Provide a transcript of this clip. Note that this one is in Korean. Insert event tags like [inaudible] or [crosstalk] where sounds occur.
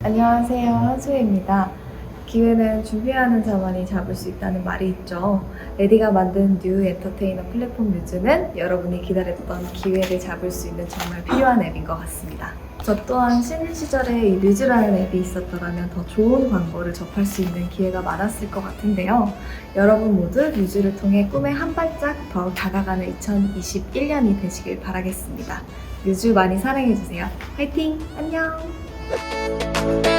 안녕하세요. 한수혜입니다. 기회는 준비하는 자만이 잡을 수 있다는 말이 있죠. 레디가 만든 뉴 엔터테이너 플랫폼 뮤즈는 여러분이 기다렸던 기회를 잡을 수 있는 정말 필요한 앱인 것 같습니다. 저 또한 신인 시절에 이 뮤즈라는 앱이 있었더라면 더 좋은 광고를 접할 수 있는 기회가 많았을 것 같은데요. 여러분 모두 뮤즈를 통해 꿈에 한 발짝 더 다가가는 2021년이 되시길 바라겠습니다. 뮤즈 많이 사랑해주세요. 화이팅! 안녕! Thank [laughs] you.